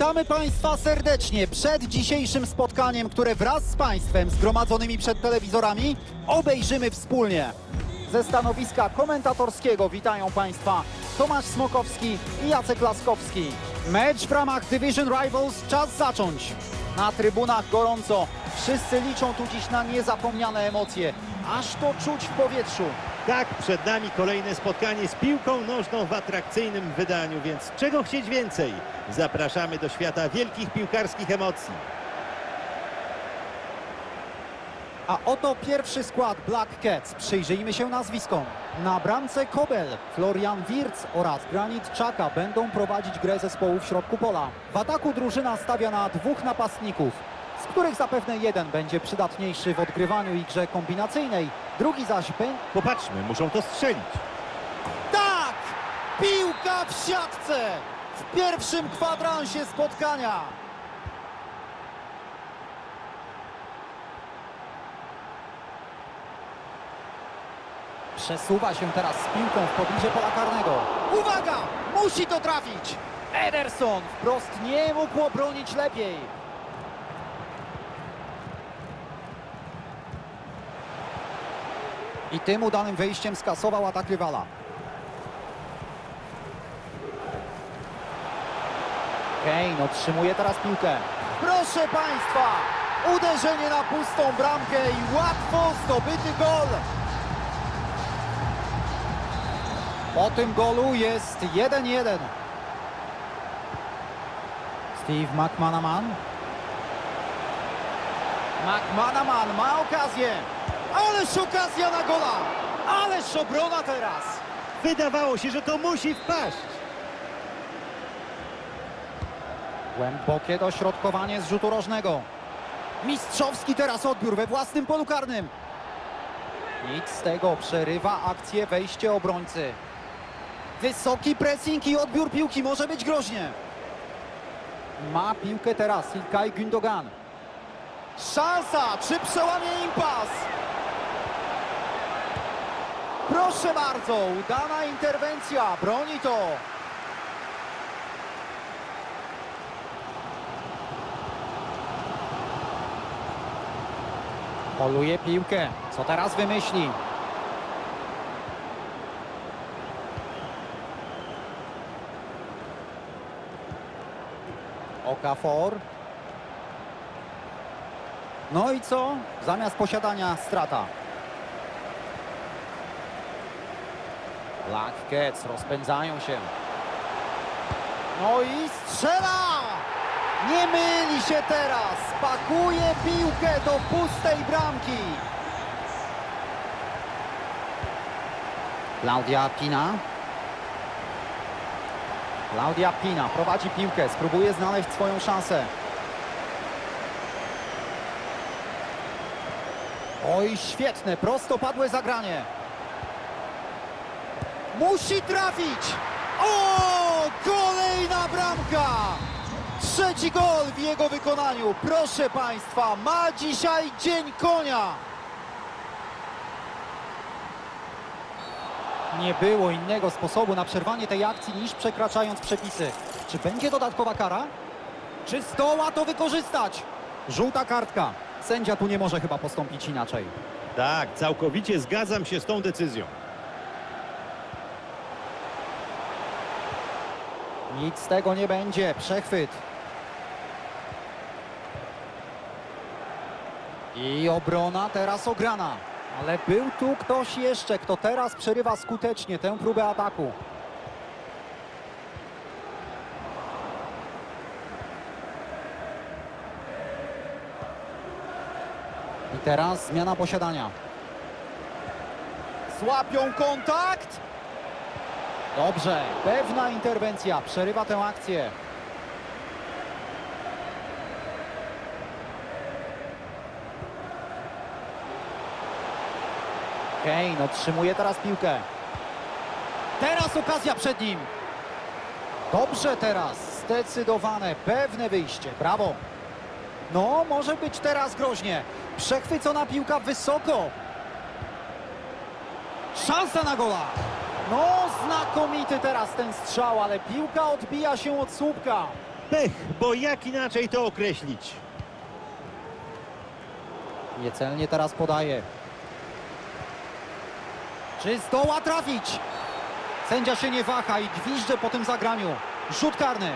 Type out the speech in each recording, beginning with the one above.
Witamy Państwa serdecznie przed dzisiejszym spotkaniem, które wraz z Państwem zgromadzonymi przed telewizorami obejrzymy wspólnie. Ze stanowiska komentatorskiego witają Państwa Tomasz Smokowski i Jacek Laskowski. Mecz w ramach Division Rivals czas zacząć. Na trybunach gorąco. Wszyscy liczą tu dziś na niezapomniane emocje. Aż to czuć w powietrzu. Tak, przed nami kolejne spotkanie z piłką nożną w atrakcyjnym wydaniu, więc czego chcieć więcej? Zapraszamy do świata wielkich piłkarskich emocji. A oto pierwszy skład Black Cats. Przyjrzyjmy się nazwiskom. Na bramce Kobel, Florian Wirtz oraz Granit Czaka będą prowadzić grę zespołu w środku pola. W ataku drużyna stawia na dwóch napastników, z których zapewne jeden będzie przydatniejszy w odgrywaniu i grze kombinacyjnej, drugi zaś będzie... Popatrzmy, muszą to strzelić. Tak! Piłka w siatce! W pierwszym kwadransie spotkania! Przesuwa się teraz z piłką w pobliże pola karnego. Uwaga! Musi to trafić! Ederson wprost nie mógł obronić lepiej. I tym udanym wejściem skasował atak rywala. Kane otrzymuje teraz piłkę. Proszę Państwa, uderzenie na pustą bramkę i łatwo zdobyty gol. Po tym golu jest 1-1. Steve McManaman. McManaman ma okazję. Ależ okazja na gola. Ależ obrona teraz. Wydawało się, że to musi wpaść. Głębokie dośrodkowanie z rzutu rożnego. Mistrzowski teraz odbiór we własnym polu karnym. Nic z tego, przerywa akcję wejście obrońcy. Wysoki pressing i odbiór piłki może być groźnie. Ma piłkę teraz Ilkay Gündogan. Szansa, czy przełamie impas? Proszę bardzo, udana interwencja, broni to. Poluje piłkę. Co teraz wymyśli? Okafor. No i co? Zamiast posiadania strata. Black Cats rozpędzają się. No i strzela! Nie myli się teraz. Pakuje piłkę do pustej bramki. Klaudia Pina. Klaudia Pina prowadzi piłkę, spróbuje znaleźć swoją szansę. Oj, świetne, prostopadłe zagranie. Musi trafić! O, kolejna bramka! Trzeci gol w jego wykonaniu. Proszę Państwa, ma dzisiaj dzień konia. Nie było innego sposobu na przerwanie tej akcji niż przekraczając przepisy. Czy będzie dodatkowa kara? Czy zdoła to wykorzystać? Żółta kartka. Sędzia tu nie może chyba postąpić inaczej. Tak, całkowicie zgadzam się z tą decyzją. Nic z tego nie będzie. Przechwyt. I obrona teraz ograna. Ale był tu ktoś jeszcze, kto teraz przerywa skutecznie tę próbę ataku. I teraz zmiana posiadania. Złapią kontakt. Dobrze, pewna interwencja przerywa tę akcję. Kane otrzymuje teraz piłkę. Teraz okazja przed nim. Dobrze teraz, zdecydowane, pewne wyjście. Brawo. No, może być teraz groźnie. Przechwycona piłka wysoko. Szansa na gola. No, znakomity teraz ten strzał, ale piłka odbija się od słupka. pech, bo jak inaczej to określić? Niecelnie teraz podaje. Czy zdoła trafić? Sędzia się nie waha i gwizdże po tym zagraniu. Rzut karny.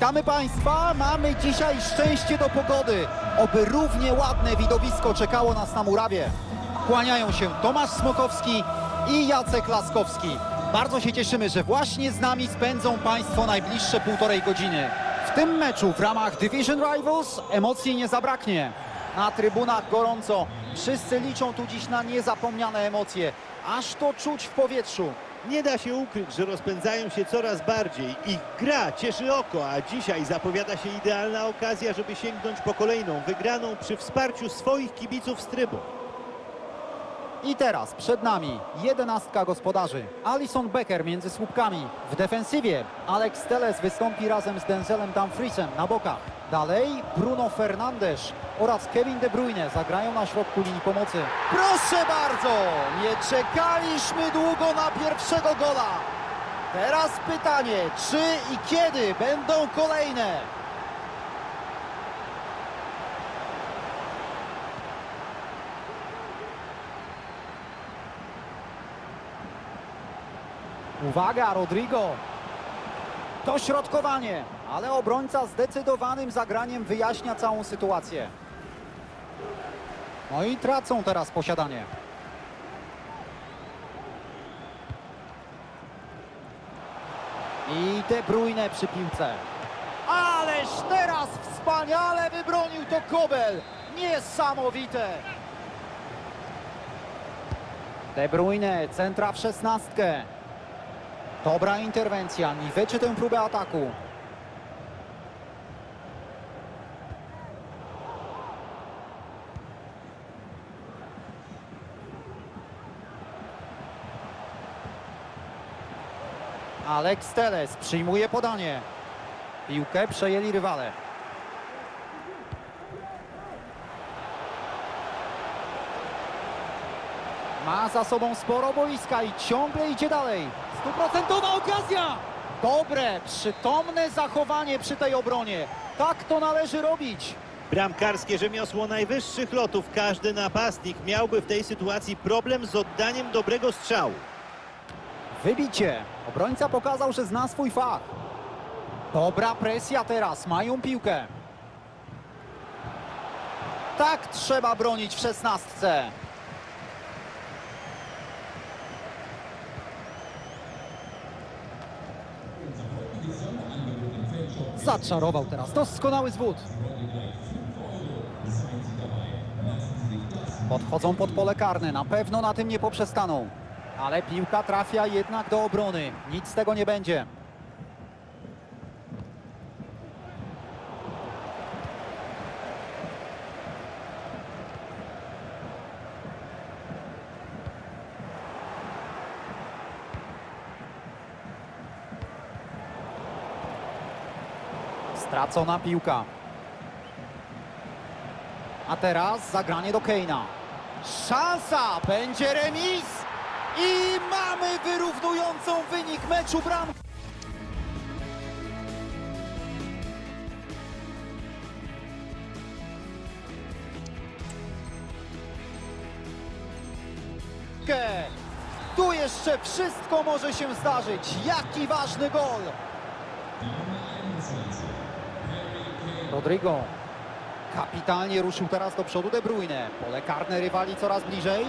Witamy Państwa, mamy dzisiaj szczęście do pogody. Oby równie ładne widowisko czekało nas na murawie. Kłaniają się Tomasz Smokowski i Jacek Laskowski. Bardzo się cieszymy, że właśnie z nami spędzą Państwo najbliższe półtorej godziny. W tym meczu w ramach Division Rivals emocji nie zabraknie. Na trybunach gorąco. Wszyscy liczą tu dziś na niezapomniane emocje. Aż to czuć w powietrzu. Nie da się ukryć, że rozpędzają się coraz bardziej. Ich gra cieszy oko, a dzisiaj zapowiada się idealna okazja, żeby sięgnąć po kolejną wygraną przy wsparciu swoich kibiców z trybu. I teraz przed nami jedenastka gospodarzy. Alison Becker między słupkami. W defensywie Alex Teles wystąpi razem z Denzelem Dumfriesem na bokach. Dalej Bruno Fernandes oraz Kevin De Bruyne zagrają na środku linii pomocy. Proszę bardzo! Nie czekaliśmy długo na pierwszego gola. Teraz pytanie, czy i kiedy będą kolejne? Uwaga, Rodrigo. Dośrodkowanie, ale obrońca zdecydowanym zagraniem wyjaśnia całą sytuację. No i tracą teraz posiadanie. I De Bruyne przy piłce. Ależ teraz wspaniale wybronił to Kobel. Niesamowite. De Bruyne, centra w szesnastkę. Dobra interwencja, niweczy tę próbę ataku. Alex Teles przyjmuje podanie. Piłkę przejęli rywale. Ma za sobą sporo boiska i ciągle idzie dalej. Stuprocentowa okazja! Dobre, przytomne zachowanie przy tej obronie. Tak to należy robić. Bramkarskie rzemiosło najwyższych lotów. Każdy napastnik miałby w tej sytuacji problem z oddaniem dobrego strzału. Wybicie. Obrońca pokazał, że zna swój fach. Dobra presja teraz. Mają piłkę. Tak trzeba bronić w szesnastce. Zaczarował teraz. Doskonały zwód. Podchodzą pod pole karne. Na pewno na tym nie poprzestaną. Ale piłka trafia jednak do obrony. Nic z tego nie będzie. Stracona piłka. A teraz zagranie do Keina. Szansa! Będzie remis! I mamy wyrównującą wynik meczu bramkę. Tu jeszcze wszystko może się zdarzyć. Jaki ważny gol! Rodrigo kapitalnie ruszył teraz do przodu De Bruyne. Pole karne rywali coraz bliżej.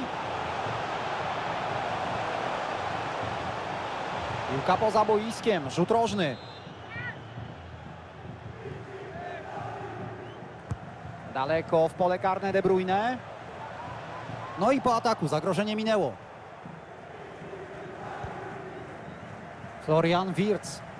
Piłka poza boiskiem, rzut rożny. Daleko w pole karne De Bruyne. No i po ataku zagrożenie minęło. Florian Wirtz.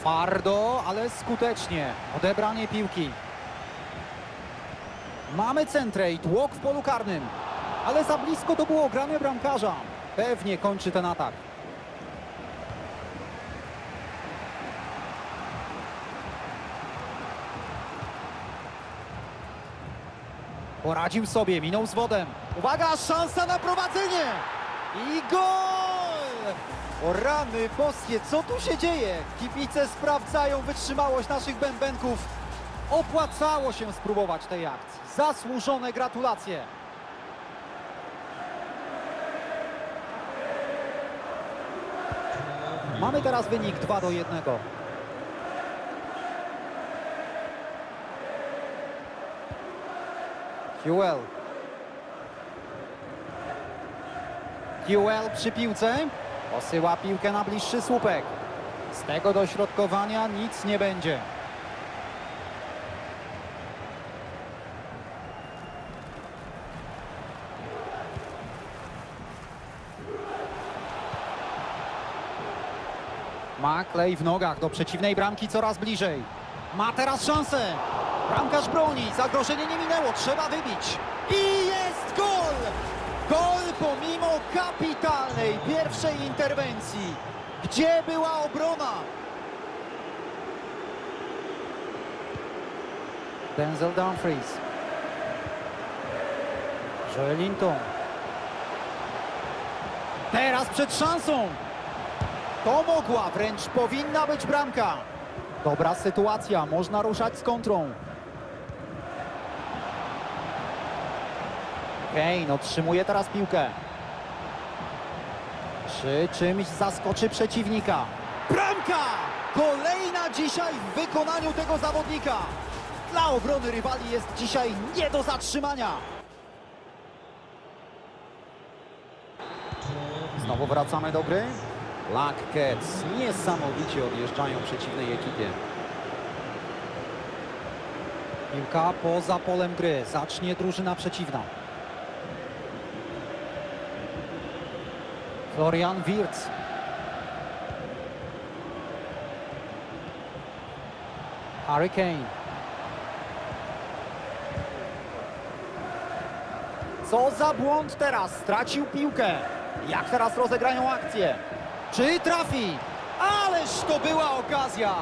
Twardo, ale skutecznie. Odebranie piłki. Mamy centrę i tłok w polu karnym. Ale za blisko to było grane bramkarza. Pewnie kończy ten atak. Poradził sobie, minął z wodem. Uwaga, szansa na prowadzenie! I gol! O rany boskie, co tu się dzieje? Kibice sprawdzają wytrzymałość naszych bębenków. Opłacało się spróbować tej akcji. Zasłużone gratulacje. Mamy teraz wynik 2 do 1. Hewell. Hewell przy piłce. Posyła piłkę na bliższy słupek. Z tego dośrodkowania nic nie będzie. Ma klej w nogach do przeciwnej bramki coraz bliżej. Ma teraz szansę. Bramkarz broni. Zagrożenie nie minęło. Trzeba wybić. I jest gol! Kapitalnej pierwszej interwencji. Gdzie była obrona? Denzel Dumfries. Joelinton. Teraz przed szansą. To mogła, wręcz powinna być bramka. Dobra sytuacja, można ruszać z kontrą. Kane otrzymuje teraz piłkę. Czy czymś zaskoczy przeciwnika? Bramka! Kolejna dzisiaj w wykonaniu tego zawodnika. Dla obrony rywali jest dzisiaj nie do zatrzymania. Znowu wracamy do gry. Black niesamowicie odjeżdżają przeciwnej ekipie. Piłka poza polem gry. Zacznie drużyna przeciwna. Florian Wirtz. Harry Kane. Co za błąd teraz? Stracił piłkę. Jak teraz rozegrają akcję? Czy trafi? Ależ to była okazja!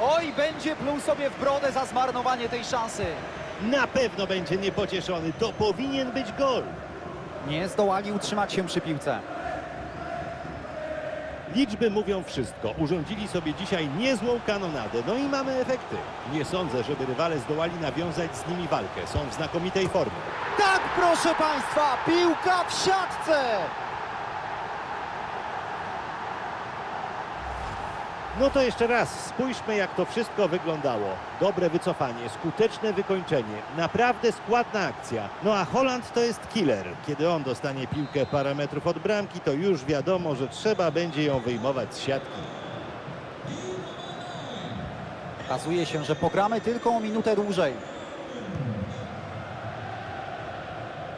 Oj, będzie pluł sobie w brodę za zmarnowanie tej szansy. Na pewno będzie niepocieszony. To powinien być gol. Nie zdołali utrzymać się przy piłce. Liczby mówią wszystko. Urządzili sobie dzisiaj niezłą kanonadę. No i mamy efekty. Nie sądzę, żeby rywale zdołali nawiązać z nimi walkę. Są w znakomitej formie. Tak, proszę Państwa, piłka w siatce! No to jeszcze raz, spójrzmy jak to wszystko wyglądało. Dobre wycofanie, skuteczne wykończenie, naprawdę składna akcja. No a Holland to jest killer. Kiedy on dostanie piłkę parę metrów od bramki, to już wiadomo, że trzeba będzie ją wyjmować z siatki. Okazuje się, że pogramy tylko o minutę dłużej.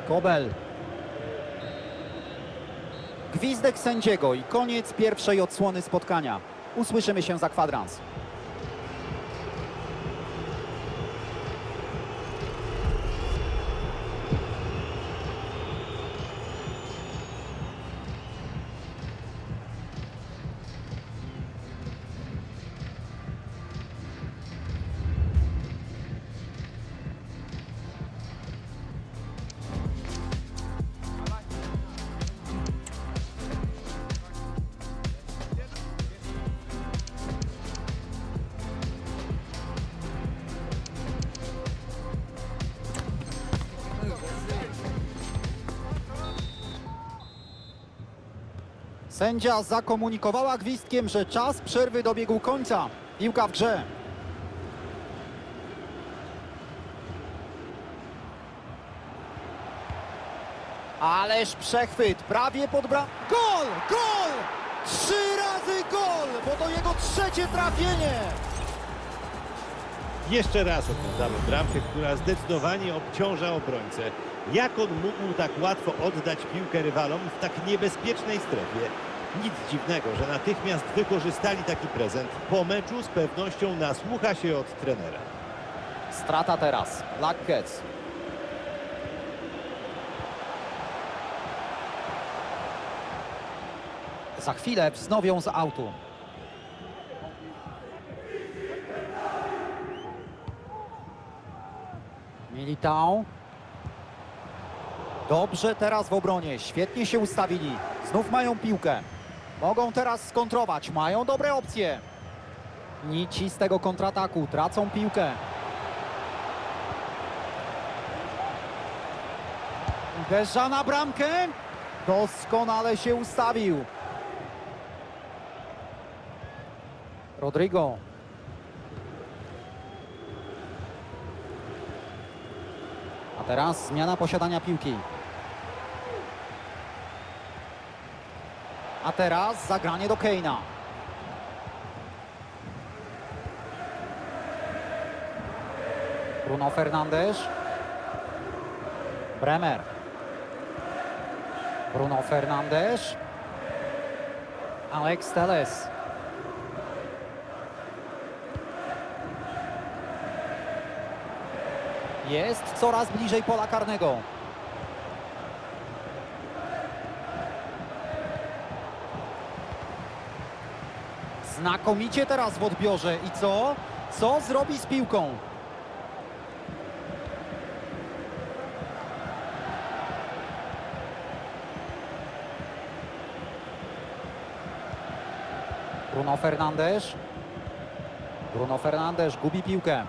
Kobel. Gwizdek sędziego i koniec pierwszej odsłony spotkania. Usłyszymy się za kwadrans. Sędzia zakomunikowała gwizdkiem, że czas przerwy dobiegł końca. Piłka w grze. Ależ przechwyt, prawie pod bram... Gol! Gol! Trzy razy gol, bo to jego trzecie trafienie! Jeszcze raz oglądamy bramkę, która zdecydowanie obciąża obrońcę. Jak on mógł tak łatwo oddać piłkę rywalom w tak niebezpiecznej strefie? Nic dziwnego, że natychmiast wykorzystali taki prezent. Po meczu z pewnością nasłucha się od trenera. Strata teraz. Black. Za chwilę wznowią z autu. Militao. Dobrze teraz w obronie. Świetnie się ustawili. Znów mają piłkę. Mogą teraz skontrować. Mają dobre opcje. Nici z tego kontrataku. Tracą piłkę. Uderza na bramkę. Doskonale się ustawił. Rodrigo. A teraz zmiana posiadania piłki. A teraz zagranie do Keina. Bruno Fernandes. Bremer. Bruno Fernandes. Alex Teles. Jest coraz bliżej pola karnego. Znakomicie teraz w odbiorze. I co? Co zrobi z piłką? Bruno Fernandes. Bruno Fernandes gubi piłkę.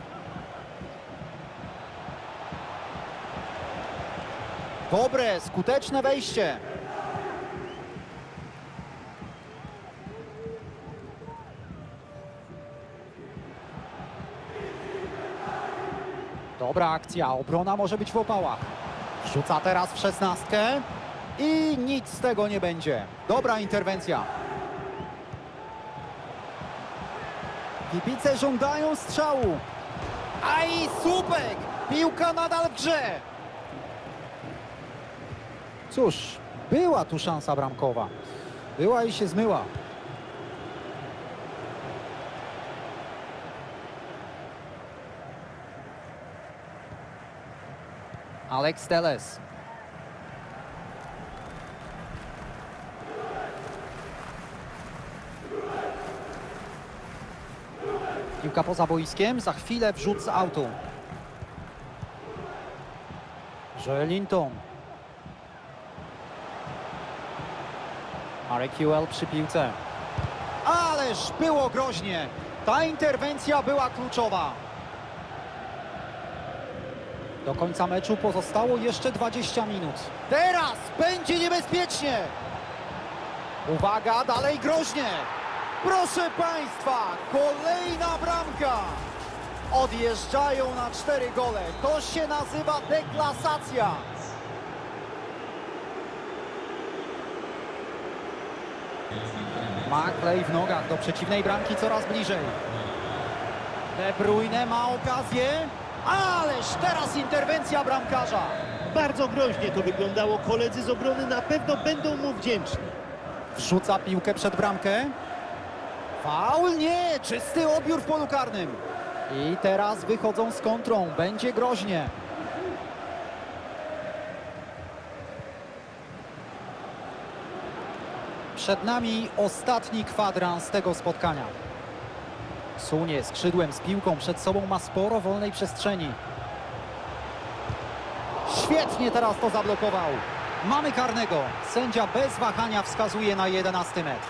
Dobre, skuteczne wejście. Dobra akcja, obrona może być w opałach. Rzuca teraz w szesnastkę i nic z tego nie będzie. Dobra interwencja. Kibice żądają strzału. A i słupek! Piłka nadal w grze. Cóż, była tu szansa bramkowa. Była i się zmyła. Alex Teles. Piłka poza boiskiem, za chwilę wrzut z autu. Joelinton. Marek Ewell przy piłce. Ależ było groźnie. Ta interwencja była kluczowa. Do końca meczu pozostało jeszcze 20 minut. Teraz będzie niebezpiecznie. Uwaga, dalej groźnie. Proszę Państwa, kolejna bramka. Odjeżdżają na cztery gole. To się nazywa deklasacja. Maklej w nogach do przeciwnej bramki coraz bliżej. De Bruyne ma okazję. Ależ teraz interwencja bramkarza. Bardzo groźnie to wyglądało. Koledzy z obrony na pewno będą mu wdzięczni. Wrzuca piłkę przed bramkę. Faul nie, czysty odbiór w polu karnym. I teraz wychodzą z kontrą, będzie groźnie. Przed nami ostatni kwadrans tego spotkania. Sunie skrzydłem z piłką przed sobą ma sporo wolnej przestrzeni. Świetnie teraz to zablokował. Mamy karnego. Sędzia bez wahania wskazuje na 11 metr.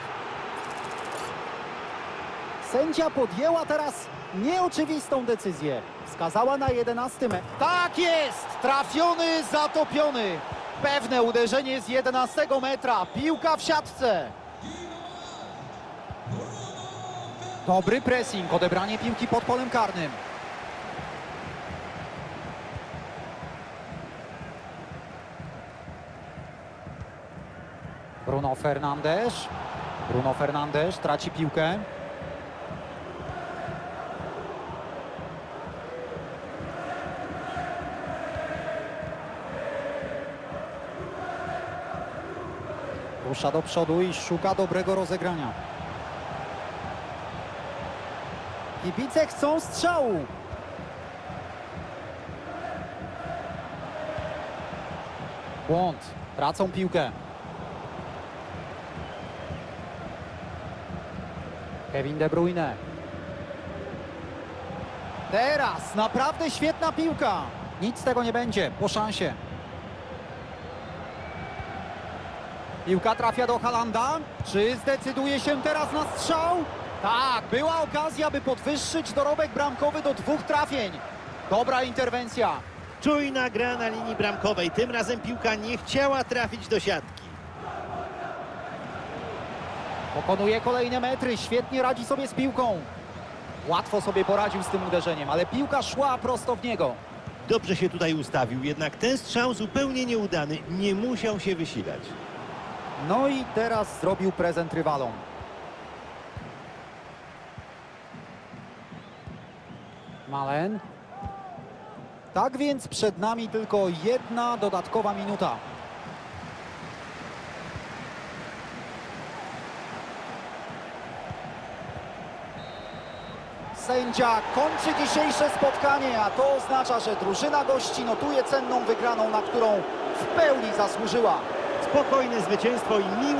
Sędzia podjęła teraz nieoczywistą decyzję. Wskazała na 11 metr. Tak jest! Trafiony, zatopiony. Pewne uderzenie z 11 metra. Piłka w siatce. Dobry pressing, odebranie piłki pod polem karnym. Bruno Fernandes. Bruno Fernandes traci piłkę. Rusza do przodu i szuka dobrego rozegrania. Kibice chcą strzału. Błąd. Tracą piłkę. Kevin De Bruyne. Teraz naprawdę świetna piłka. Nic z tego nie będzie, po szansie. Piłka trafia do Halanda. Czy zdecyduje się teraz na strzał? Tak, była okazja, by podwyższyć dorobek bramkowy do dwóch trafień. Dobra interwencja. Czujna gra na linii bramkowej. Tym razem piłka nie chciała trafić do siatki. Pokonuje kolejne metry, świetnie radzi sobie z piłką. Łatwo sobie poradził z tym uderzeniem, ale piłka szła prosto w niego. Dobrze się tutaj ustawił, jednak ten strzał zupełnie nieudany. Nie musiał się wysilać. No i teraz zrobił prezent rywalom. Malen. Tak więc przed nami tylko jedna dodatkowa minuta. Sędzia kończy dzisiejsze spotkanie, a to oznacza, że drużyna gości notuje cenną wygraną, na którą w pełni zasłużyła. Spokojne zwycięstwo i miły